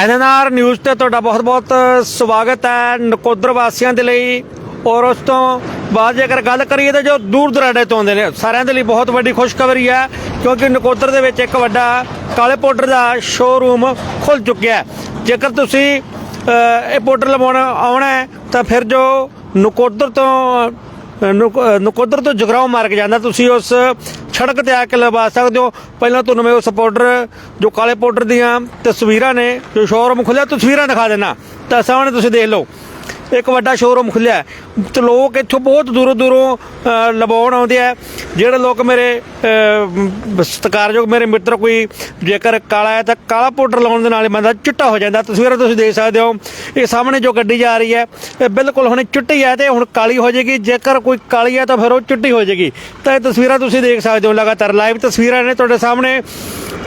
NNR news ਤੇ ਤੁਹਾਡਾ ਬਹੁਤ-ਬਹੁਤ ਸਵਾਗਤ ਹੈ ਨਕੋਦਰ ਵਾਸੀਆਂ ਦੇ ਲਈ। ਔਰ ਉਸ ਤੋਂ ਬਾਅਦ ਜੇਕਰ ਗੱਲ ਕਰੀਏ ਤਾਂ ਜੋ ਦੂਰ ਦਰਾਡੇ ਤੋਂ ਆਉਂਦੇ ਨੇ, ਸਾਰਿਆਂ ਦੇ ਲਈ ਬਹੁਤ ਵੱਡੀ ਖੁਸ਼ਖਬਰੀ ਹੈ, ਕਿਉਂਕਿ ਨਕੋਦਰ ਦੇ ਵਿੱਚ ਇੱਕ ਵੱਡਾ ਕਾਲੇ ਪਾਊਡਰ ਦਾ ਸ਼ੋਰੂਮ ਖੁੱਲ ਚੁੱਕਿਆ ਹੈ। ਜੇਕਰ ਤੁਸੀਂ ਇਹ ਪਾਊਡਰ ਲਵਾਉਣ ਆਉਣਾ ਹੈ, ਤਾਂ ਫਿਰ ਜੋ ਨਕੋਦਰ ਤੋਂ ਨੁਕ- ਨਕੋਦਰ ਤੋਂ ਜਗਰਾਉਂ ਮਾਰਗ ਜਾਂਦਾ, ਤੁਸੀਂ ਉਸ ਸੜਕ ਤੇ ਆ ਕੇ ਲਵਾ ਸਕਦੇ ਹੋ। ਪਹਿਲਾਂ ਤੁਹਾਨੂੰ ਮੈਂ ਉਸ ਪਾਊਡਰ ਜੋ ਕਾਲੇ ਪਾਊਡਰ ਦੀਆਂ ਤਸਵੀਰਾਂ ਨੇ, ਜੋ ਸ਼ੋਰੂਮ ਖੁੱਲਿਆ ਤਸਵੀਰਾਂ ਦਿਖਾ ਦੇਣਾ ਤਾਂ ਸਾਹਮਣੇ ਤੁਸੀਂ ਦੇਖ ਲਓ। ਇੱਕ ਵੱਡਾ ਸ਼ੋਰੂਮ ਖੁੱਲਿਆ ਹੈ। ਤੇ ਲੋਕ ਇੱਥੋਂ ਬਹੁਤ ਦੂਰੋਂ ਦੂਰੋਂ ਲਵਾਉਣ ਆਉਂਦੇ ਆ। ਜਿਹੜੇ ਲੋਕ ਮੇਰੇ ਸਤਿਕਾਰਯੋਗ ਮੇਰੇ ਮਿੱਤਰ, ਕੋਈ ਜੇਕਰ ਕਾਲਾ ਹੈ ਤਾਂ ਕਾਲਾ ਪਾਊਡਰ ਲਾਉਣ ਦੇ ਨਾਲ ਹੀ ਬੰਦਾ ਚਿੱਟਾ ਹੋ ਜਾਂਦਾ। ਤਸਵੀਰਾਂ ਤੁਸੀਂ ਦੇਖ ਸਕਦੇ ਹੋ। ਇਹ ਸਾਹਮਣੇ ਜੋ ਗੱਡੀ ਜਾ ਰਹੀ ਹੈ, ਇਹ ਬਿਲਕੁਲ ਹੁਣ ਚਿੱਟੀ ਹੈ ਤੇ ਹੁਣ ਕਾਲੀ ਹੋ ਜਾਏਗੀ। ਜੇਕਰ ਕੋਈ ਕਾਲੀ ਹੈ ਤਾਂ ਫਿਰ ਉਹ ਚਿੱਟੀ ਹੋ ਜਾਏਗੀ। ਤਾਂ ਇਹ ਤਸਵੀਰਾਂ ਤੁਸੀਂ ਦੇਖ ਸਕਦੇ ਹੋ ਲਗਾਤਾਰ। ਲਾਈਵ ਤਸਵੀਰਾਂ ਨੇ ਤੁਹਾਡੇ ਸਾਹਮਣੇ।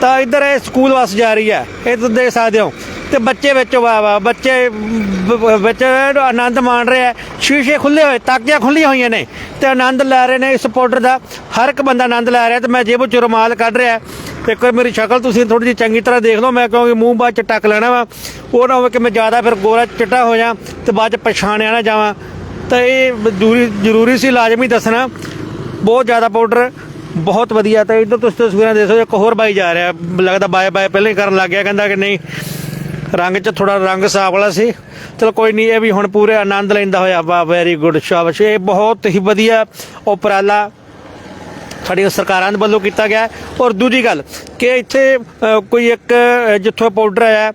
ਤਾਂ ਇੱਧਰ ਇਹ ਸਕੂਲ ਬੱਸ ਜਾ ਰਹੀ ਹੈ। ਇਹ ਤੁਸੀਂ ਦੇਖ ਸਕਦੇ ਹੋ। ਤੇ ਬੱਚੇ ਵਿੱਚ ਵਾਹ ਵਾਹ ਬੱਚੇ, ਬ- ਵਿੱਚ ਆਨੰਦ ਮਾਣ ਰਹੇ ਆ ਸ਼ੀਸ਼ੇ ਖੁੱਲੇ ਹੋਏ, ਤਾਕੀਆਂ ਖੁੱਲੀਆਂ ਹੋਈਆਂ ਨੇ ਤੇ ਆਨੰਦ ਲੈ ਰਹੇ ਨੇ ਇਸ ਪਾਊਡਰ ਦਾ। ਹਰ ਇੱਕ ਬੰਦਾ ਆਨੰਦ ਲੈ ਰਿਹਾ ਤੇ ਮੈਂ ਜੇਬੋਂ ਚੋਂ ਰੁਮਾਲ ਕੱਢ ਰਿਹਾ। ਤੇ ਇੱਕ ਮੇਰੀ ਸ਼ਕਲ ਤੁਸੀਂ ਥੋੜੀ ਜਿਹੀ ਚੰਗੀ ਤਰ੍ਹਾਂ ਦੇਖ ਲਓ, ਮੈਂ ਕਿਉਂਕਿ ਮੂੰਹ ਬਾਅਦ ਚ ਟੱਕ ਲੈਣਾ ਵਾ। ਉਹ ਨਾ ਹੋਵੇ ਕਿ ਮੈਂ ਜ਼ਿਆਦਾ ਫਿਰ ਗੋਰਾ ਚਿੱਟਾ ਹੋ ਜਾ ਤੇ ਬਾਅਦ ਚ ਪਛਾਣਿਆ ਨਾ ਜਾਵਾਂ। ਤਾਂ ਇਹ ਦੂਰੀ ਜ਼ਰੂਰੀ ਸੀ, ਲਾਜ਼ਮੀ ਦੱਸਣਾ। ਬਹੁਤ ਜ਼ਿਆਦਾ ਪਾਊਡਰ ਬਹੁਤ ਵਧੀਆ। ਤਾਂ ਇੱਧਰ ਤੁਸੀਂ ਤਸਵੀਰਾਂ ਦੇਖ ਸਕਦੇ ਇੱਕ ਹੋਰ ਬਾਈ ਜਾ ਰਿਹਾ। ਲੱਗਦਾ ਬਾਏ ਬਾਏ ਪਹਿਲਾਂ ਹੀ ਕਰਨ ਲੱਗ ਗਿਆ, ਕਹਿੰਦਾ ਕਿ ਨਹੀਂ। ਰੰਗ 'ਚ ਥੋੜਾ ਰੰਗ ਸਾਫ਼ ਵਾਲਾ ਸੀ। ਚਲੋ ਕੋਈ ਨਹੀਂ ਇਹ ਵੀ ਹੁਣ ਪੂਰੇ ਆਨੰਦ ਲੈਂਦਾ ਹੋਇਆ। ਵਾ ਵੈਰੀ ਗੁੱਡ ਸ਼ਾਬਾਸ਼ ਇਹ ਬਹੁਤ ਹੀ ਵਧੀਆ ਉਪਰਾਲਾ ਸਾਡੀਆਂ ਸਰਕਾਰਾਂ ਦੇ ਵੱਲੋਂ ਕੀਤਾ ਗਿਆ। ਔਰ ਦੂਜੀ ਗੱਲ, ਕਿ ਇੱਥੇ ਕੋਈ ਇੱਕ ਜਿੱਥੋਂ ਪਾਊਡਰ ਆਇਆ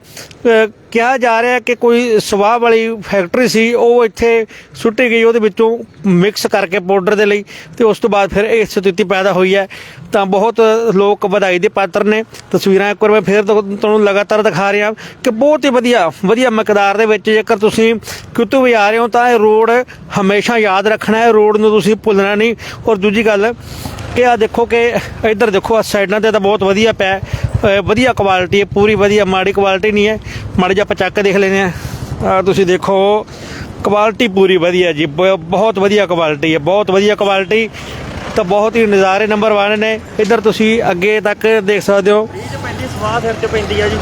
ਕਿਹਾ ਜਾ ਰਿਹਾ ਕਿ ਕੋਈ ਸਵਾਹ ਵਾਲੀ ਫੈਕਟਰੀ ਸੀ, ਉਹ ਇੱਥੇ ਸੁੱਟੀ ਗਈ, ਉਹਦੇ ਵਿੱਚੋਂ ਮਿਕਸ ਕਰਕੇ ਪਾਊਡਰ ਦੇ ਲਈ ਤੇ ਉਸ ਤੋਂ ਬਾਅਦ ਫਿਰ ਇਹ ਸਥਿਤੀ ਪੈਦਾ ਹੋਈ ਹੈ। ਤਾਂ ਬਹੁਤ ਲੋਕ ਵਧਾਈ ਦੇ ਪਾਤਰ ਨੇ। ਤਸਵੀਰਾਂ ਇੱਕ ਵਾਰ ਮੈਂ ਫਿਰ ਤੁਹਾਨੂੰ ਲਗਾਤਾਰ ਦਿਖਾ ਰਿਹਾ ਕਿ ਬਹੁਤ ਹੀ ਵਧੀਆ ਵਧੀਆ ਮਕਦਾਰ ਦੇ ਵਿੱਚ ਜੇਕਰ ਤੁਸੀਂ ਕਿਤੋਂ ਵੀ ਆ ਰਹੇ ਹੋ ਤਾਂ ਇਹ ਰੋਡ ਹਮੇਸ਼ਾ ਯਾਦ ਰੱਖਣਾ ਹੈ। ਰੋਡ ਨੂੰ ਤੁਸੀਂ ਭੁੱਲਣਾ ਨਹੀਂ। ਔਰ ਦੂਜੀ ਗੱਲ, ਕਿ ਆ ਦੇਖੋ ਕਿ ਇੱਧਰ ਦੇਖੋ ਆ ਸਾਈਡਾਂ ਤੇ ਤਾਂ ਬਹੁਤ ਵਧੀਆ ਪਿਆ ਵਧੀਆ ਕੁਆਲਿਟੀ ਹੈ ਪੂਰੀ ਵਧੀਆ ਮਾੜੀ ਕੁਆਲਿਟੀ ਨਹੀਂ ਹੈ। ਮਾੜੀ ਜਿਹਾ ਆਪਾਂ ਚੱਕ ਦੇਖ ਲੈਂਦੇ ਆ ਆ ਤੁਸੀਂ ਦੇਖੋ ਕੁਆਲਿਟੀ ਪੂਰੀ ਵਧੀਆ ਜੀ ਬ- ਬਹੁਤ ਵਧੀਆ ਕੁਆਲਿਟੀ ਹੈ ਬਹੁਤ ਵਧੀਆ ਕੁਆਲਿਟੀ ਤਾਂ ਬਹੁਤ ਹੀ ਨਜ਼ਾਰੇ ਨੰਬਰ 1 ਨੇ। ਇੱਧਰ ਤੁਸੀਂ ਅੱਗੇ ਤੱਕ ਦੇਖ ਸਕਦੇ ਹੋ। ਫ੍ਰੀ ਚ ਪੈਂਦੀ ਸਵਾਹ ਸਿਰ ਚ ਪੈਂਦੀ ਆ ਜੀ।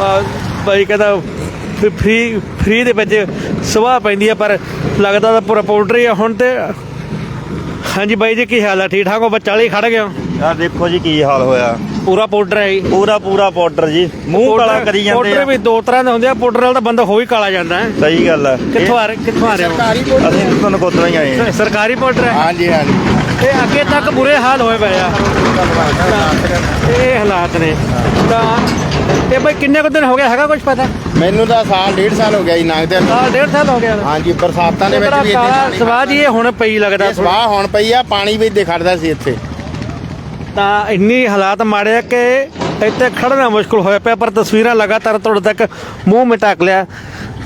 ਆ ਬਾਈ ਕਹਿੰਦਾ ਫ੍ਰੀ ਫ੍ਰੀ ਦੇ ਵਿੱਚ ਸਵਾਹ ਪੈਂਦੀ ਹੈ ਪਰ ਲੱਗਦਾ ਤਾਂ ਪੂਰਾ ਪਾਊਡਰ ਹੀ ਆ ਹੁਣ ਤੇ। ਹਾਂਜੀ ਬਾਈ ਜੀ ਕੀ ਹਾਲ ਹੈ ਠੀਕ ਠਾਕ ਹੋ? ਬੱਚਾ ਲਈ ਖੜ ਗਿਆ ਯਾਰ ਦੇਖੋ ਜੀ ਕੀ ਹਾਲ ਹੋਇਆ। ਪੂਰਾ ਪਾਊਡਰ ਹੈ ਜੀ। ਪੂਰਾ ਪੂਰਾ ਪਾਊਡਰ ਜੀ। ਮੂੰਹ ਕਾਲਾ ਕਰੀ ਜਾਂਦੇ ਪਾਊਡਰ ਆ। ਵੀ ਦੋ ਤਰ੍ਹਾਂ ਦੇ ਹੁੰਦੇ ਆ ਪਾਊਡਰ ਨਾਲ ਤਾਂ ਬੰਦਾ ਹੋ ਹੀ ਕਾਲਾ ਜਾਂਦਾ ਹੈ। ਸਹੀ ਗੱਲ ਆ ਕਿੱਥੋਂ ਆ ਰਹੇ ਕਿੱਥੋਂ ਆ ਰਹੇ ਹੋ? ਇਹ- ਅਸੀਂ ਤੁਹਾਨੂੰ ਕੋਤਰਾ ਹੀ ਆਏ ਆ ਸਰਕਾਰੀ ਪਾਊਡਰ ਹੈ? ਹਾਂਜੀ ਹਾਂਜੀ। ਇਹ ਅੱਗੇ ਤੱਕ ਬੁਰੇ ਹਾਲ ਹੋਏ ਪਏ ਆ। ਇਹ ਹਾਲਾਤ ਨੇ। ਤਾਂ ਇਹ ਬਈ ਕਿੰਨੇ ਕੁ ਦਿਨ ਹੋ ਗਿਆ ਹੈਗਾ ਕੁਝ ਪਤਾ? ਮੈਨੂੰ ਤਾਂ ਸਾਲ ਡੇਢ ਸਾਲ ਹੋ ਗਿਆ ਜੀ ਲੰਘਦੇ ਨੂੰ। ਸਾਲ ਡੇਢ ਸਾਲ ਹੋ ਗਿਆ। ਹਾਂਜੀ ਬਰਸਾਤਾਂ ਦੇ ਵਿੱਚ ਵੀ ਇੱਥੇ ਕਾਲਾ ਪਾਣੀ ਸਵਾਦ ਹੀ ਇਹ ਹੁਣ ਪਈ ਲੱਗਦਾ ਇਹ ਸਵਾਹ ਹੁਣ ਪਈ ਆ ਪਾਣੀ ਵੀ ਇੱਥੇ ਖੜਦਾ ਸੀ ਇੱਥੇ। ਤਾਂ ਇੰਨੀ ਹਾਲਾਤ ਮਾੜੇ ਆ ਕਿ ਇੱਥੇ ਖੜਨਾ ਮੁਸ਼ਕਲ ਹੋਇਆ ਪਿਆ ਪਰ ਤਸਵੀਰਾਂ ਲਗਾਤਾਰ ਤੁਹਾਡੇ ਤੱਕ ਮੂੰਹ ਮੇ ਢੱਕ ਲਿਆ।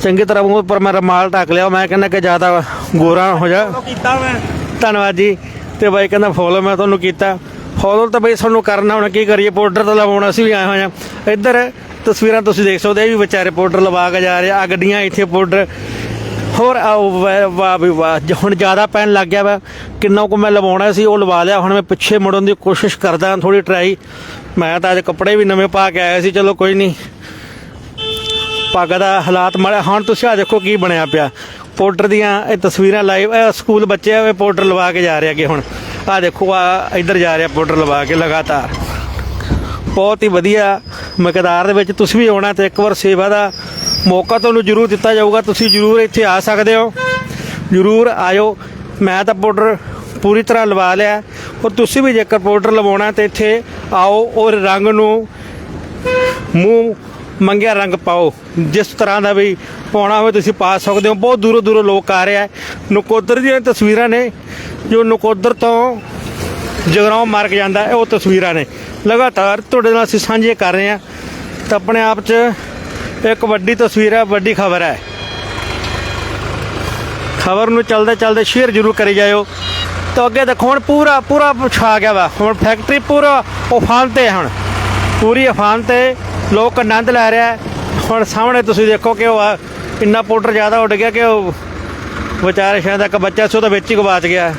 ਚੰਗੀ ਤਰ੍ਹਾਂ ਮੂੰਹ ਪਰ ਮੈਂ ਰਮਾਲ ਢੱਕ ਲਿਆ। ਮੈਂ ਕਹਿੰਦਾ ਕਿ ਜ਼ਿਆਦਾ ਗੋਰਾ ਹੋ ਜਾ। ਕੀਤਾ ਮੈਂ। ਧੰਨਵਾਦ ਜੀ। ਤੇ ਬਾਈ ਕਹਿੰਦਾ ਫੋਲੋ ਮੈਂ ਤੁਹਾਨੂੰ ਕੀਤਾ। ਫੋਲੋ ਤਾਂ ਬਈ ਤੁਹਾਨੂੰ ਕਰਨਾ ਹੁਣ ਕੀ ਕਰੀਏ? ਪਾਊਡਰ ਤਾਂ ਲਵਾਉਣਾ ਅਸੀਂ ਵੀ ਆਏ ਹੋਏ ਆ ਇੱਧਰ ਤਸਵੀਰਾਂ ਤੁਸੀਂ ਦੇਖ ਸਕਦੇ ਇਹ ਵੀ ਵਿਚਾਰੇ ਪਾਊਡਰ ਲਵਾ ਕੇ ਜਾ ਰਹੇ ਆ। ਗੱਡੀਆਂ ਇੱਥੇ ਪਾਊਡਰ ਹੋਰ ਵਾਹ ਵੀ ਵਾਹ ਹੁਣ ਜ਼ਿਆਦਾ ਪੈਣ ਲੱਗ ਗਿਆ ਵਾ, ਕਿੰਨਾ ਕੁ ਮੈਂ ਲਵਾਉਣਾ ਸੀ, ਉਹ ਲਵਾ ਲਿਆ, ਹੁਣ ਮੈਂ ਪਿੱਛੇ ਮੁੜਨ ਦੀ ਕੋਸ਼ਿਸ਼ ਕਰਦਾ ਥੋੜੀ ਟਰਾਈ ਮੈਂ ਤਾਂ ਅੱਜ ਕੱਪੜੇ ਵੀ ਨਵੇਂ ਪਾ ਕੇ ਆਇਆ ਸੀ, ਚਲੋ ਕੋਈ ਨਹੀਂ। ਪੱਗ ਦਾ ਹਾਲਾਤ ਮਾੜਾ, ਹੁਣ ਤੁਸੀਂ ਆ ਦੇਖੋ ਕੀ ਬਣਿਆ ਪਿਆ। ਪਾਊਡਰ ਦੀਆਂ ਇਹ ਤਸਵੀਰਾਂ ਲਾਈਵ ਸਕੂਲ ਬੱਚੇ ਆ, ਇਹ ਲਵਾ ਕੇ ਜਾ ਰਹੇ ਅੱਗੇ ਹੁਣ। ਆ ਦੇਖੋ ਆ ਇੱਧਰ ਜਾ ਰਿਹਾ ਪਾਊਡਰ ਲਵਾ ਕੇ ਲਗਾਤਾਰ। ਬਹੁਤ ਹੀ ਵਧੀਆ ਮਕਦਾਰ ਦੇ ਵਿੱਚ ਤੁਸੀਂ ਵੀ ਆਉਣਾ ਤੇ ਇੱਕ ਵਾਰ ਸੇਵਾ ਦਾ ਮੌਕਾ ਤੁਹਾਨੂੰ ਜ਼ਰੂਰ ਦਿੱਤਾ ਜਾਊਗਾ, ਤੁਸੀਂ ਜ਼ਰੂਰ ਇੱਥੇ ਆ ਸਕਦੇ ਹੋ। ਜ਼ਰੂਰ ਆਇਓ। ਮੈਂ ਤਾਂ ਪਾਊਡਰ ਪੂਰੀ ਤਰ੍ਹਾਂ ਲਵਾ ਲਿਆ। ਔਰ ਤੁਸੀਂ ਵੀ ਜੇਕਰ ਪਾਊਡਰ ਲਵਾਉਣਾ ਤੇ ਇੱਥੇ ਆਓ ਔਰ ਰੰਗ ਨੂੰ ਮੂੰਹ ਮੰਗਿਆ ਰੰਗ ਪਾਓ। ਜਿਸ ਤਰ੍ਹਾਂ ਦਾ ਵੀ ਪਾਉਣਾ ਹੋਵੇ ਤੁਸੀਂ ਪਾ ਸਕਦੇ ਹੋ। ਬਹੁਤ ਦੂਰੋਂ ਦੂਰੋਂ ਲੋਕ ਆ ਰਹੇ ਆ। ਨਕੋਦਰ ਦੀਆਂ ਤਸਵੀਰਾਂ ਨੇ, ਜੋ ਨਕੋਦਰ ਤੋਂ ਜਗਰਾਉਂ ਮਾਰਗ ਜਾਂਦਾ ਹੈ, ਉਹ ਤਸਵੀਰਾਂ ਨੇ। ਲਗਾਤਾਰ ਤੁਹਾਡੇ ਨਾਲ ਅਸੀਂ ਸਾਂਝੇ ਕਰ ਰਹੇ ਹਾਂ। ਤਾਂ ਆਪਣੇ ਆਪ 'ਚ ਇੱਕ ਵੱਡੀ ਤਸਵੀਰ ਹੈ ਵੱਡੀ ਖਬਰ ਹੈ। ਖਬਰ ਨੂੰ ਚਲਦੇ ਚਲਦੇ ਸ਼ੇਅਰ ਜ਼ਰੂਰ ਕਰੀ ਜਾਇਓ। ਤਾਂ ਅੱਗੇ ਦੇਖੋ ਹੁਣ ਪੂਰਾ ਪੂਰਾ ਛਾ ਗਿਆ ਵਾ। ਹੁਣ ਫੈਕਟਰੀ ਪੂਰਾ ਉਫਾਨ ਤੇ ਹੈ ਹੁਣ। ਪੂਰੀ ਉਫਾਨ ਤੇ ਲੋਕ ਆਨੰਦ ਲੈ ਰਿਹਾ ਹੁਣ ਸਾਹਮਣੇ ਤੁਸੀਂ ਦੇਖੋ ਕਿ ਉਹ ਆ, ਇੰਨਾ ਪਾਊਡਰ ਜ਼ਿਆਦਾ ਉੱਡ ਗਿਆ ਕਿ ਉਹ ਵਿਚਾਰੇ ਸ਼ਾਇਦ ਇੱਕ ਬੱਚਾ ਸੀ ਤਾਂ ਵਿੱਚ ਹੀ ਗਵਾਚ ਗਿਆ।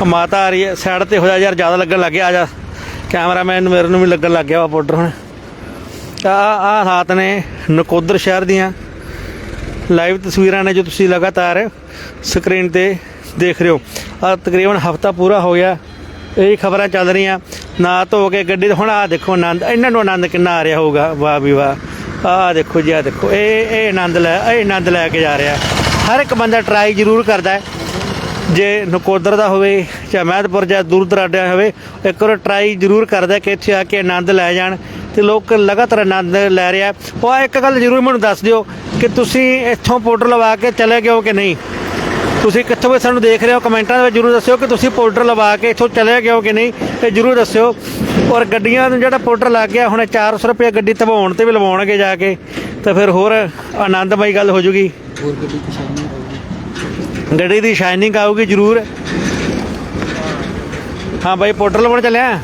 ਉਹ ਮਾਤਾ ਆ ਰਹੀ ਹੈ ਸਾਈਡ ਤੇ ਹੋਇਆ ਯਾਰ ਜ਼ਿਆਦਾ ਲੱਗਣ ਲੱਗ ਗਿਆ ਆ ਜਾ। ਕੈਮਰਾਮੈਨ ਮੇਰੇ ਨੂੰ ਵੀ ਲੱਗਣ ਲੱਗ ਗਿਆ ਵਾ ਪਾਊਡਰ ਹੁਣ। ਤਾਂ ਆ ਆ ਹਾਲਾਤ ਨੇ ਨਕੋਦਰ ਸ਼ਹਿਰ ਦੀਆਂ ਲਾਈਵ ਤਸਵੀਰਾਂ ਨੇ ਜੋ ਤੁਸੀਂ ਲਗਾਤਾਰ ਸਕਰੀਨ ਤੇ ਦੇਖ ਰਹੇ ਹੋ। ਆ ਤਕਰੀਬਨ ਹਫਤਾ ਪੂਰਾ ਹੋ ਗਿਆ, ਇਹ ਖਬਰਾਂ ਚੱਲ ਰਹੀਆਂ। ਨਾ ਧੋ ਕੇ ਗੱਡੀ ਤੇ, ਹੁਣ ਆ ਦੇਖੋ ਆਨੰਦ, ਇਹਨਾਂ ਨੂੰ ਆਨੰਦ ਕਿੰਨਾ ਆ ਰਿਹਾ ਹੋਊਗਾ। ਵਾਹ ਵੀ ਵਾਹ। ਆ ਦੇਖੋ ਜੀ, ਆ ਦੇਖੋ। ਇਹ ਇਹ ਆਨੰਦ ਲੈ, ਇਹ ਆਨੰਦ ਲੈ ਕੇ ਜਾ ਰਿਹਾ। ਹਰ ਇੱਕ ਬੰਦਾ ਟਰਾਈ ਜ਼ਰੂਰ ਕਰਦਾ ਹੈ। ਜੇ ਨਕੋਦਰ ਦਾ ਹੋਵੇ, ਜਾਂ ਮਹਿਦਪੁਰ ਜਾਂ ਦੂਰ ਦਰਾਡੇ ਹੋਵੇ, ਇੱਕ ਵਾਰ ਟਰਾਈ ਜ਼ਰੂਰ ਕਰਦਾ ਕਿ ਇੱਥੇ ਆ ਕੇ ਆਨੰਦ ਲੈ ਜਾਣ। ਤੇ ਲੋਕ ਲਗਾਤਾਰ ਆਨੰਦ ਲੈ ਰਿਹਾ ਉਹ ਇੱਕ ਗੱਲ ਜ਼ਰੂਰ ਮੈਨੂੰ ਦੱਸ ਦਿਓ ਕਿ ਤੁਸੀਂ ਇੱਥੋਂ ਪਾਊਡਰ ਲਵਾ ਕੇ ਚਲੇ ਗਏ ਹੋ ਕਿ ਨਹੀਂ? ਤੁਸੀਂ ਕਿੱਥੋਂ ਵੀ ਸਾਨੂੰ ਦੇਖ ਰਹੇ ਹੋ ਕਮੈਂਟਾਂ ਦੇ ਵਿੱਚ ਜਰੂਰ ਦੱਸਿਓ ਕਿ ਤੁਸੀਂ ਪਾਊਡਰ ਲਵਾ ਕੇ ਇੱਥੋਂ ਚਲੇ ਗਏ ਹੋ ਕਿ ਨਹੀਂ ਇਹ ਜਰੂਰ ਦੱਸਿਓ। ਔਰ ਗੱਡੀਆਂ ਨੂੰ ਜਿਹੜਾ ਪਾਊਡਰ ਲੱਗ ਗਿਆ ਹੁਣ 400 ਰੁਪਏ ਗੱਡੀ ਧਵਾਉਣ ਤੇ ਵੀ ਲਵਾਉਣਗੇ ਜਾ ਕੇ ਤਾਂ ਫਿਰ ਹੋਰ ਆਨੰਦਮਈ ਗੱਲ ਹੋ ਜੂਗੀ। ਗੱਡੀ ਦੀ ਸ਼ਾਈਨਿੰਗ ਆਊਗੀ। ਜਰੂਰ। ਹਾਂ ਬਾਈ ਪਾਊਡਰ ਲਵਾਉਣ ਚੱਲਿਆ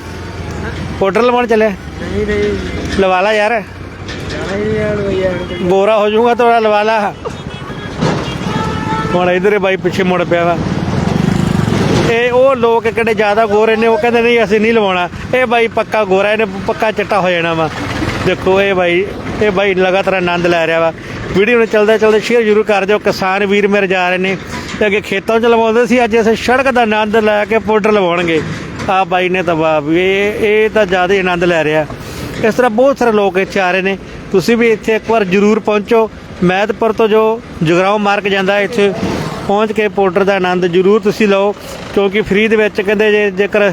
ਪਾਊਡਰ ਲਵਾਉਣ ਚੱਲਿਆ ਨਹੀਂ ਨਹੀਂ ਲਵਾ ਲਾ ਯਾਰ ਨਹੀਂ ਯਾਰ ਯਾਰ ਗੋਰਾ ਹੋ ਜਾਊਗਾ ਥੋੜਾ ਲਵਾ ਲਾ ਹੁਣ ਇਧਰ ਹੀ ਬਾਈ ਪਿੱਛੇ ਮੁੜ ਪਿਆ ਵਾ। ਇਹ ਉਹ ਲੋਕ ਕਿਹੜੇ ਜ਼ਿਆਦਾ ਗੋਰੇ ਨੇ ਉਹ ਕਹਿੰਦੇ ਨਹੀਂ ਅਸੀਂ ਨਹੀਂ ਲਵਾਉਣਾ। ਇਹ ਬਾਈ ਪੱਕਾ ਗੋਰਾ ਇਹਨੇ ਪੱਕਾ ਚਿੱਟਾ ਹੋ ਜਾਣਾ ਵਾ। ਦੇਖੋ ਇਹ ਬਾਈ ਇਹ ਬਾਈ ਲਗਾਤਾਰ ਆਨੰਦ ਲੈ ਰਿਹਾ ਵਾ। ਵੀਡੀਓ ਨੂੰ ਚੱਲਦਾ ਚੱਲਦਾ ਸ਼ੇਅਰ ਜ਼ਰੂਰ ਕਰ ਦਿਓ। ਕਿਸਾਨ ਵੀਰ ਮੇਰੇ ਜਾ ਰਹੇ ਨੇ ਤੇ ਅੱਗੇ ਖੇਤਾਂ 'ਚ ਲਵਾਉਂਦੇ ਸੀ ਅੱਜ ਅਸੀਂ ਸੜਕ ਦਾ ਆਨੰਦ ਲੈ ਕੇ ਪਾਊਡਰ ਲਵਾਉਣਗੇ। ਆ ਬਾਈ ਨੇ ਤਾਂ ਵੀ ਇਹ ਤਾਂ ਜ਼ਿਆਦਾ ਹੀ ਆਨੰਦ ਲੈ ਰਿਹਾ। ਇਸ ਤਰ੍ਹਾਂ ਬਹੁਤ ਸਾਰੇ ਲੋਕ ਇੱਥੇ ਆ ਰਹੇ ਨੇ। ਤੁਸੀਂ ਵੀ ਇੱਥੇ ਇੱਕ ਵਾਰ ਜ਼ਰੂਰ ਪਹੁੰਚੋ। ਮਹਿਤਪੁਰ ਤੋਂ ਜੋ ਜਗਰਾਉਂ ਮਾਰਕ ਜਾਂਦਾ, ਇੱਥੇ ਪਹੁੰਚ ਕੇ ਪਾਊਡਰ ਦਾ ਆਨੰਦ ਜ਼ਰੂਰ ਤੁਸੀਂ ਲਓ। ਕਿਉਂਕਿ ਫ੍ਰੀ ਦੇ ਵਿੱਚ ਕਹਿੰਦੇ ਜੇ ਜੇਕਰ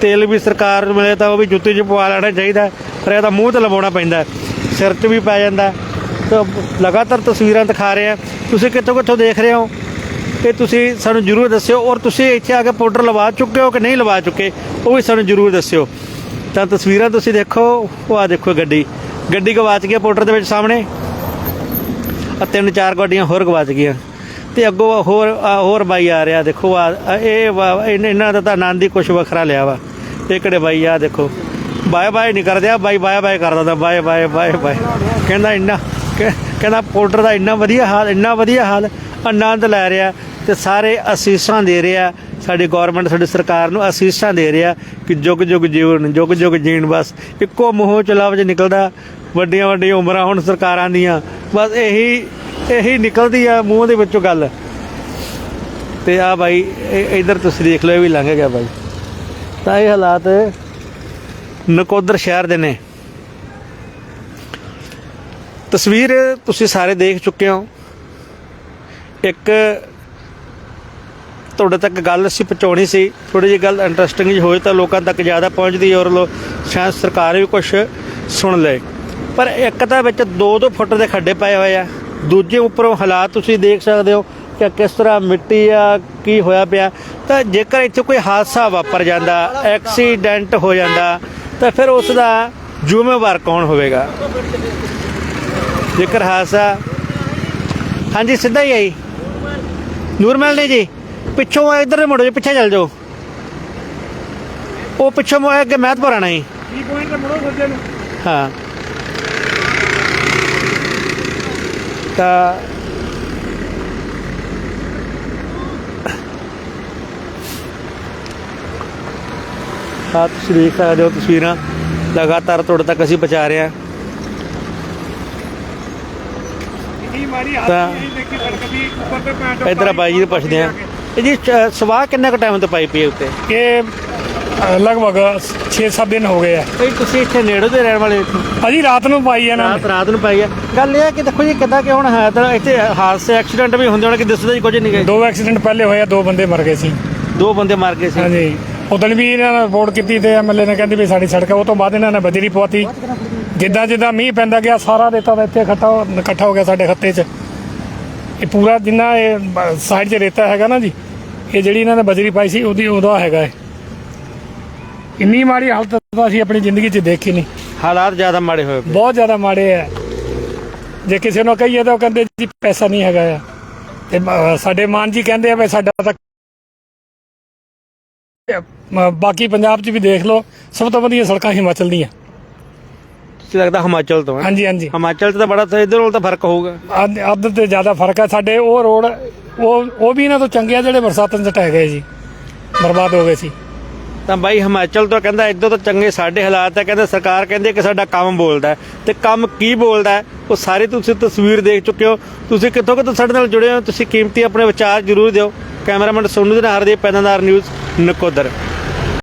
ਤੇਲ ਵੀ ਸਰਕਾਰ ਨੂੰ ਮਿਲੇ ਤਾਂ ਉਹ ਵੀ ਜੁੱਤੀ 'ਚ ਪਵਾ ਲੈਣਾ ਚਾਹੀਦਾ। ਪਰ ਇਹ ਤਾਂ ਮੂੰਹ ਤੇ ਲਵਾਉਣਾ ਪੈਂਦਾ। ਸਿਰ 'ਚ ਵੀ ਪੈ ਜਾਂਦਾ। ਤਾਂ ਲਗਾਤਾਰ ਤਸਵੀਰਾਂ ਦਿਖਾ ਰਹੇ ਆ। ਤੁਸੀਂ ਕਿੱਥੋਂ ਕਿੱਥੋਂ ਦੇਖ ਰਹੇ ਹੋ? ਇਹ ਤੁਸੀਂ ਸਾਨੂੰ ਜਰੂਰ ਦੱਸਿਓ ਔਰ ਤੁਸੀਂ ਇੱਥੇ ਆ ਕੇ ਪਾਊਡਰ ਲਵਾ ਚੁੱਕੇ ਹੋ ਕਿ ਨਹੀਂ ਲਵਾ ਚੁੱਕੇ, ਉਹ ਵੀ ਸਾਨੂੰ ਜਰੂਰ ਦੱਸਿਓ। ਤਾਂ ਤਸਵੀਰਾਂ ਤੁਸੀਂ ਦੇਖੋ, ਉਹ ਆ ਦੇਖੋ ਗੱਡੀ। ਗੱਡੀ ਗਵਾਚ ਗਈ ਪਾਊਡਰ ਦੇ ਵਿੱਚ ਸਾਹਮਣੇ। ਆ ਤਿੰਨ ਚਾਰ ਗੱਡੀਆਂ ਹੋਰ ਗਵਾਚ ਗਈਆਂ। ਤੇ ਅੱਗੋਂ ਹੋਰ, ਆ ਹੋਰ ਬਾਈ ਆ ਰਿਹਾ, ਦੇਖੋ ਆ ਆ ਇਹ ਇਹਨਾਂ ਦਾ ਤਾਂ ਆਨੰਦ ਹੀ ਕੁਝ ਵੱਖਰਾ ਲਿਆ ਵਾ। ਇਹ ਕਿਹੜੇ ਬਾਈ ਆ ਦੇਖੋ, ਬਾਏ ਬਾਏ ਨਹੀਂ ਕਰਦੇ ਆ ਬਾਈ ਬਾਏ ਬਾਏ ਕਰਦਾ ਤਾਂ ਬਾਏ ਬਾਏ ਬਾਏ ਬਾਏ। ਕਹਿੰਦਾ ਇੰਨਾ, ਕਹਿ- ਕਹਿੰਦਾ ਪਾਊਡਰ ਦਾ ਇੰਨਾ ਵਧੀਆ ਹਾਲ, ਇੰਨਾ ਵਧੀਆ ਹਾਲ, ਆਨੰਦ ਲੈ ਰਿਹਾ। ਤੇ ਸਾਰੇ ਅਸੀਸਾਂ ਦੇ ਰਿਹਾ ਸਾਡੀ ਗਵਰਨਮੈਂਟ ਸਾਡੀ ਸਰਕਾਰ ਨੂੰ ਅਸੀਸਾਂ ਦੇ ਰਿਹਾ ਕਿ ਜੁਗ ਜੁਗ ਜੀਵਨ, ਜੁਗ ਜੁਗ ਜੀਣ ਬਸ। ਇੱਕੋ ਮੂੰਹੋਂ ਚ ਲਫ਼ਜ਼ ਨਿਕਲਦਾ, ਵੱਡੀਆਂ ਵੱਡੀਆਂ ਉਮਰਾਂ ਹੁਣ ਸਰਕਾਰਾਂ ਦੀਆਂ। ਬਸ ਇਹੀ ਇਹੀ ਨਿਕਲਦੀ ਆ ਮੂੰਹ ਦੇ ਵਿੱਚੋਂ ਗੱਲ। ਤੇ ਆ ਬਾਈ, ਇਹ- ਇੱਧਰ ਤੁਸੀਂ ਦੇਖ ਲਓ, ਇਹ ਵੀ ਲੰਘ ਗਿਆ ਬਾਈ। ਤਾਂ ਇਹ ਹਾਲਾਤ ਨਕੋਦਰ ਸ਼ਹਿਰ ਦੇ ਨੇ। ਤਸਵੀਰ ਤੁਸੀਂ ਸਾਰੇ ਦੇਖ ਚੁੱਕੇ ਹੋ। ਇੱਕ ਤੁਹਾਡੇ ਤੱਕ ਗੱਲ ਅਸੀਂ ਪਹੁੰਚਾਉਣੀ ਸੀ। ਥੋੜੀ ਜਿਹੀ ਗੱਲ ਇੰਟਰਸਟਿੰਗ ਜੀ ਹੋਏ ਤਾਂ ਲੋਕਾਂ ਤੱਕ ਜ਼ਿਆਦਾ ਪਹੁੰਚਦੀ ਔਰ ਲੋ ਸ਼ਾਇਦ ਸਰਕਾਰ ਵੀ ਕੁਝ ਸੁਣ ਲਏ। ਪਰ ਇੱਕ ਤਾਂ ਵਿੱਚ 2-2 ਫੁੱਟ ਦੇ ਖੱਡੇ ਪਏ ਹੋਏ ਆ। ਦੂਜੇ ਉੱਪਰੋਂ ਹਾਲਾਤ ਤੁਸੀਂ ਦੇਖ ਸਕਦੇ ਹੋ ਕਿ ਕਿਸ ਤਰ੍ਹਾਂ ਮਿੱਟੀ ਆ, ਕੀ ਹੋਇਆ ਪਿਆ। ਤਾਂ ਜੇਕਰ ਇੱਥੇ ਕੋਈ ਹਾਦਸਾ ਵਾਪਰ ਜਾਂਦਾ, ਐਕਸੀਡੈਂਟ ਹੋ ਜਾਂਦਾ, ਤਾਂ ਫਿਰ ਉਸ ਦਾ ਜ਼ਿੰਮੇਵਾਰ ਕੌਣ ਹੋਵੇਗਾ? ਜੇਕਰ ਹਾਦਸਾ ਹਾਂਜੀ, ਸਿੱਧਾ ਹੀ ਆਈ। ਨੂਰਮਹਿਲ ਨੇ ਜੀ। ਪਿੱਛੋਂ ਇਧਰ ਮੁੜੋ ਜੀ ਪਿੱਛੇ ਚੱਲ ਜਾਓ। ਉਹ ਪਿੱਛੋਂ ਮੋਏ ਅੱਗੇ ਮਹਿਤਪੁਰ ਆਣਾ ਜੀ ਕੀ ਪੁਆਇੰਟ ਮੁੜੋ ਸੱਜੇ ਨੂੰ ਹਾਂ। ਤਾਂ ਆ ਤੁਸੀਂ ਦੇਖ ਸਕਦੇ ਹੋ ਤਸਵੀਰਾਂ। ਲਗਾਤਾਰ ਤੁਹਾਡੇ ਤੱਕ ਅਸੀਂ ਪਹੁੰਚਾ ਰਹੇ ਹਾਂ। ਕੀ ਮਾਰੀ ਤਾਂ ਨਹੀਂ ਦੇਖੀ ਸੜਕ ਦੀ ਉੱਪਰ ਤੇ ਪੈਂਟ ਇਧਰ ਬਾਈ ਜੀ ਨੂੰ ਪੁੱਛਦੇ ਆ ਇਹ ਜੀ ਅ, ਸਵਾਹ ਕਿੰਨੇ ਕੁ ਟਾਈਮ ਤੋਂ ਪਾਈ ਪਈ ਹੈ ਉੱਤੇ? ਇਹ ਅ, ਲਗਭਗ 6-7 ਦਿਨ ਹੋ ਗਏ ਆ। ਇਹ ਤੁਸੀਂ ਇੱਥੇ ਨੇੜੇ ਦੇ ਰਹਿਣ ਵਾਲੇ ਇੱਥੋਂ? ਅਜੀ ਰਾਤ ਨੂੰ ਪਾਈ ਆ ਨਾ। ਰਾਤ ਰਾਤ ਨੂੰ ਪਾਈ ਹੈ ਗੱਲ ਇਹ ਹੈ ਕਿ ਦੇਖੋ ਜੀ ਕਿੱਦਾਂ ਕਿ ਹੁਣ ਹੈ ਤਾਂ ਇੱਥੇ ਹਾਦਸੇ ਐਕਸੀਡੈਂਟ ਵੀ ਹੁੰਦੇ ਹੋਣ ਕਿ ਦਿਸਦਾ ਹੀ ਕੁਝ ਨਹੀਂ ਗਏ। ਦੋ ਐਕਸੀਡੈਂਟ ਪਹਿਲੇ ਹੋਏ ਆ ਦੋ ਬੰਦੇ ਮਰ ਗਏ ਸੀ। ਦੋ ਬੰਦੇ ਮਾਰ ਗਏ ਸੀ। ਹਾਂਜੀ। ਉਦੋਂ ਵੀ ਇਹਨਾਂ ਨੇ ਰਿਪੋਰਟ ਕੀਤੀ ਤੇ ਐਮਐਲਏ ਨੇ ਕਹਿੰਦੀ ਵੀ ਸਾਡੀ ਸੜਕ ਆ ਉਹ ਤੋਂ ਬਾਅਦ ਇਹਨਾਂ ਨੇ ਬਜਰੀ ਪਵਾਤੀ। ਜਿੱਦਾਂ ਜਿੱਦਾਂ ਮੀਂਹ ਪੈਂਦਾ ਗਿਆ ਸਾਰਾ ਰੇਤਾ ਤਾਂ ਇੱਥੇ ਇਕੱਠਾ ਹੋ- ਇਕੱਠਾ ਹੋ ਗਿਆ ਸਾਡੇ ਖੱਤੇ 'ਚ। ਇਹ ਪੂਰਾ ਜਿੰਨਾ ਇਹ ਸਾਈਡ 'ਚ ਰੇਤਾ ਹੈਗਾ ਨਾ ਜੀ ਇਹ ਜਿਹੜੀ ਇਹਨਾਂ ਨੇ ਬਜਰੀ ਪਾਈ ਸੀ ਉਹਦੀ ਉਹਦਾ ਹੈਗਾ ਇਹ। ਇੰਨੀ ਮਾੜੀ ਹਾਲਤ ਤਾਂ ਅਸੀਂ ਆਪਣੀ ਜ਼ਿੰਦਗੀ 'ਚ ਦੇਖੀ ਨਹੀਂ। ਹਾਲਾਤ ਜ਼ਿਆਦਾ ਮਾੜੇ ਹੋਏ ਪਏ। ਬਹੁਤ ਜ਼ਿਆਦਾ ਮਾੜੇ ਆ। ਜੇ ਕਿਸੇ ਨੂੰ ਕਹੀਏ ਤਾਂ ਉਹ ਕਹਿੰਦੇ ਜੀ ਪੈਸਾ ਨਹੀਂ ਹੈਗਾ ਆ। ਤੇ ਮ- ਸਾਡੇ ਮਾਨ ਜੀ ਕਹਿੰਦੇ ਆ ਵੀ ਸਾਡਾ ਤਾਂ ਮ- ਬਾਕੀ ਪੰਜਾਬ 'ਚ ਵੀ ਦੇਖ ਲਓ ਸਭ ਤੋਂ ਵਧੀਆ ਸੜਕਾਂ ਹਿਮਾਚਲ ਦੀਆਂ। ਤੁਸੀਂ ਲੱਗਦਾ ਹਿਮਾਚਲ ਤੋਂ ਹੈ ਹਾਂਜੀ ਹਾਂਜੀ। ਹਿਮਾਚਲ 'ਚ ਤਾਂ ਬੜਾ ਇਧਰ ਨਾਲ ਤਾਂ ਫ਼ਰਕ ਹੋਊਗਾ। ਅੱਧ ਤੇ ਜ਼ਿਆਦਾ ਫ਼ਰਕ ਹੈ ਸਾਡੇ ਉਹ ਰੋਡ ਉਹ ਉਹ ਵੀ ਇਹਨਾਂ ਤੋਂ ਚੰਗੇ ਆ ਜਿਹੜੇ ਬਰਸਾਤਾਂ 'ਚ ਟਹਿ ਗਏ ਜੀ। ਬਰਬਾਦ ਹੋ ਗਏ ਸੀ। ਤਾਂ ਬਾਈ ਹਿਮਾਚਲ ਤੋਂ ਕਹਿੰਦਾ ਇੱਧਰ ਤਾਂ ਚੰਗੇ ਸਾਡੇ ਹਾਲਾਤ ਹੈ ਕਹਿੰਦਾ ਸਰਕਾਰ ਕਹਿੰਦੀ ਹੈ ਕਿ ਸਾਡਾ ਕੰਮ ਬੋਲਦਾ ਹੈ। ਤੇ ਕੰਮ ਕੀ ਬੋਲਦਾ ਉਹ ਸਾਰੇ ਤੁਸੀਂ ਤਸਵੀਰ ਦੇਖ ਚੁੱਕੇ ਹੋ। ਤੁਸੀਂ ਕਿੱਥੋਂ ਕਿੱਥੋਂ ਸਾਡੇ ਨਾਲ ਜੁੜੇ ਹੋ, ਤੁਸੀਂ ਕੀਮਤੀ ਆਪਣੇ ਵਿਚਾਰ ਜ਼ਰੂਰ ਦਿਓ। ਕੈਮਰਾਮੈਨ ਸੋਨੂ ਦੇ ਨਾਲ ਹਰਦੀਪ ਪੈਦਾਦਾਰ ਨਿਊਜ਼ ਨਕੋਦਰ।